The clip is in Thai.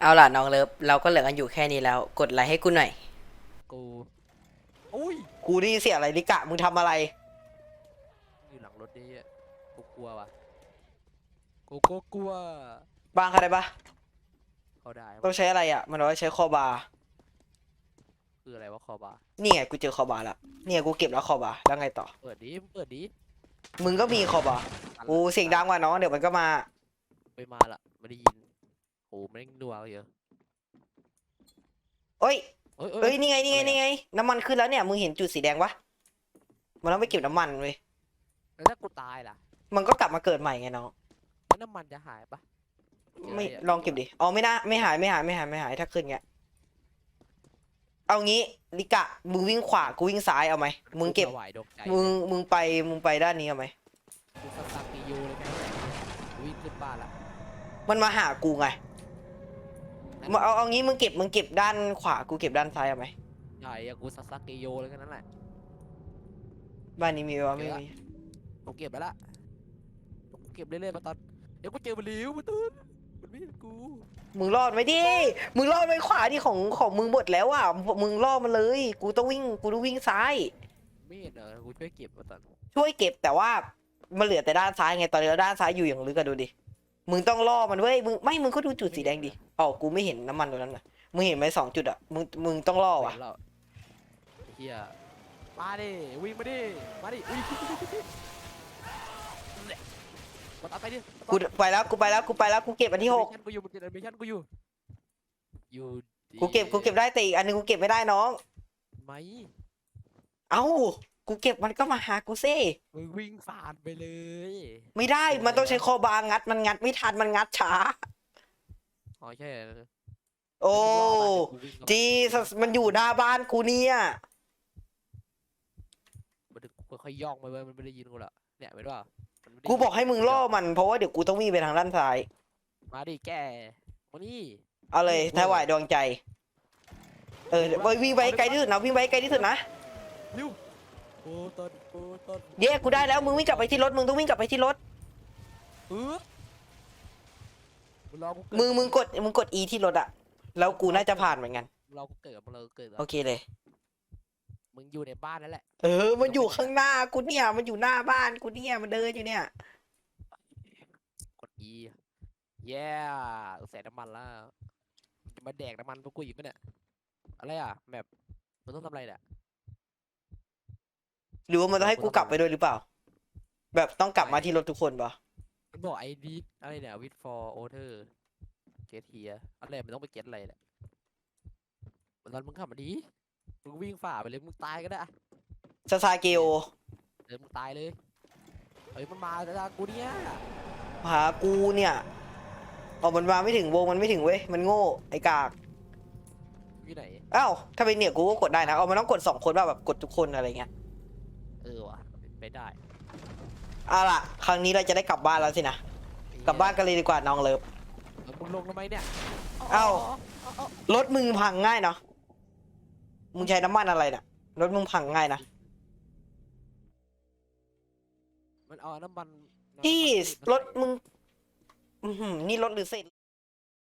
เอาล่ะน้องเลิฟเราก็เหลือกันอยู่แค่นี้แล้ว กดไลค์ให้กูหน่อย กูอุ้ยกูได้ยินเสียงอะไรลิกะมึงทำอะไร อยู่หลังรถนี่อะกูกลัวว่ะกูก็กลัวบ้างอะไรปะเขาได้ต้องใช้อะไรอะ มันบอกว่าใช้คอบาร์คืออะไรวะคอบาร์นี่ไงกูเจอคอบาร์แล้วเนี่ยกูเก็บแล้วคอบาร์แล้วไงต่อ เปิดดิเปิดดิมึงก็มีคอบาร์กูเสียงดังกว่าน้องเดี๋ยวมันก็มาไปมาละไม่ได้ยิน โอ้ไม่งนัวเยอะเอ้ยเอ้ยเอ้ยนี่ไงนี่ไงนี่ไง น้ำมันขึ้นแล้วเนี่ยมึงเห็นจุดสีแดงปะมันต้องไปเก็บน้ำมันเว้ยแล้วถ้ากูตายล่ะมันก็กลับมาเกิดใหม่ไงน้องแล้วน้ำมันจะหายปะไม่เจะรอะลองเก็บดิอ๋อไม่ได้ไม่หายไม่หายไม่หายไม่หายถ้าขึ้นเงี้ยเอางี้ลิกะมึงวิ่งขวากูวิ่งซ้ายเอาไหมมึงเก็บ ถวายดวงใจมึงมึงไปมึงไปด้านนี้เอาไหมกูสตักกิโยเลยแค่นั้นแหละวิ่งขึ้นบ้านละมันมาหากูไง มาเอาเอางี้มึงเก็บมึงเก็บด้านขวากูเก็บด้านซ้ายเอาไหมใหญ่อะกูสตักกิโยเลยแค่นั้นแหละ บ้านนี้มีวะไม่มีผมเก็บไปละผมเก็บเรื่อยๆมาตอน เดี๋ยวกูเจอมันเลี้ยวมาตอนมันไม่เห็นกู มึงรอดไหมดิมึงรอดไปขวาดิของของมึงหมดแล้วอะมึงรอดมันเลย กูต้องวิ่งกูต้องวิ่งซ้ายไม่เห็นเหรอกูช่วยเก็บมาตอนช่วยเก็บแต่ว่ามันเหลือแต่ด้านซ้ายไงตอนนี้เราด้านซ้ายอยู่อย่างลึกอะดูดิ มึงต้องล่อมันเว้ยมึงไม่มึงก็ดูจุดสีแดงดิอ๋อกูไม่เห็นน้ำมันตรงนั้นนะมึงเห็นไหมสองจุดอะมึงมึงต้องล่อว่ะเห็นแล้วเฮียมาดิวิ่งมาดิมาดิอุ้ยมาตามไปดิกูไปแล้วกูไปแล้วกูไปแล้วกูเก็บอันที่หกแอนิเมชั่นกูอยู่มันเป็นแอนิเมชั่นกูอยู่อยู่ดีกูเก็บกูเก็บได้แต่อีกอันนึงกูเก็บไม่ได้น้องไหมเอ้า กูเก็บมันก็มาหากูเซ่มึงวิ่งฝ่านไปเลย ไม่ได้มันต้องใช้คอบางัดมันงัดไม่ทันมันงัดช้า อ๋อใช่เหรอโอ้กูวิ่งเข้าไปจีมันอยู่หน้าบ้านกูเนี่ยมันถึงกูค่อยๆย่องไปเว้ยมันไม่ได้ยินกูหรอกเนี่ยเห็นป่ะมันไม่ได้กูบอกให้มึงล่อมันเพราะว่าเดี๋ยวกูต้องวิ่งไปทางด้านซ้าย มาดิแกมานี่ เอาเลยโอ้โหถวายดวงใจ เออไปวิ่งไปให้ไกลที่สุดนะวิ่งไปให้ไกลที่สุดนะ เร็ว โอ้ต้นโอ้ต้นเย้กูได้แล้วมึงวิ่งกลับไปที่รถมึงต้องวิ่งกลับไปที่รถเออมึงรอกูเกิดมึงมึงกดมึงกด E ที่รถอะแล้วกูน่าจะผ่านเหมือนกันมึงรอกูเกิดมึงรอกูเกิดโอเคเลย มึงอยู่ในบ้านนั่นแหละเออ มันอยู่ข้างหน้ากูเนี่ยมันอยู่หน้าบ้านกูเนี่ยมันเดินอยู่เนี่ย กด E แย่ใส่น้ำมันแล้วมึงจะมาแดกน้ำมันพวกกูอีกไหมเนี่ยอะไรอะแบบมึงต้องทำอะไรเนี่ย หรือว่ามันต้องให้กูกลับไปด้วยหรือเปล่า แบบต้องกลับมาที่รถทุกคนปะมันบอกไอ้ดีอะไรเนี่ย with for order get here อะไรมันต้องไป get อะไรเนี่ยมันตอนมึงขับมาดีมึงวิ่งฝ่าไปเลยมึงตายก็ได้อะซาซาเกโอเดินมึงตายเลยเฮ้ยมันมาแล้วกูเนี่ยหากูเนี่ยเอามันมาไม่ถึงวงมันไม่ถึงเว้ยมันโง่ไอ้กากอยู่ไหนอ้าวถ้าเป็นเนี่ยกูก็กดได้นะเอามันต้องกดสองคนว่าแบบกดทุกคนอะไรเงี้ยเออว่ะเป็น ไปได้เอาล่ะ ครั้งนี้เราจะได้กลับบ้านแล้วสินะ กลับบ้านกันเลยดีกว่าน้องเลิฟ แล้วมึงลงทำไมเนี่ยเอ้าเอาเอารถมึงพังง่ายเนาะ มึงใช้น้ำมันอะไรน่ะ รถมึงพังง่ายนะ มันเอาน้ำมันน้ำมันพี่พืชมารถมึง อือหือนี่รถหรือเศษ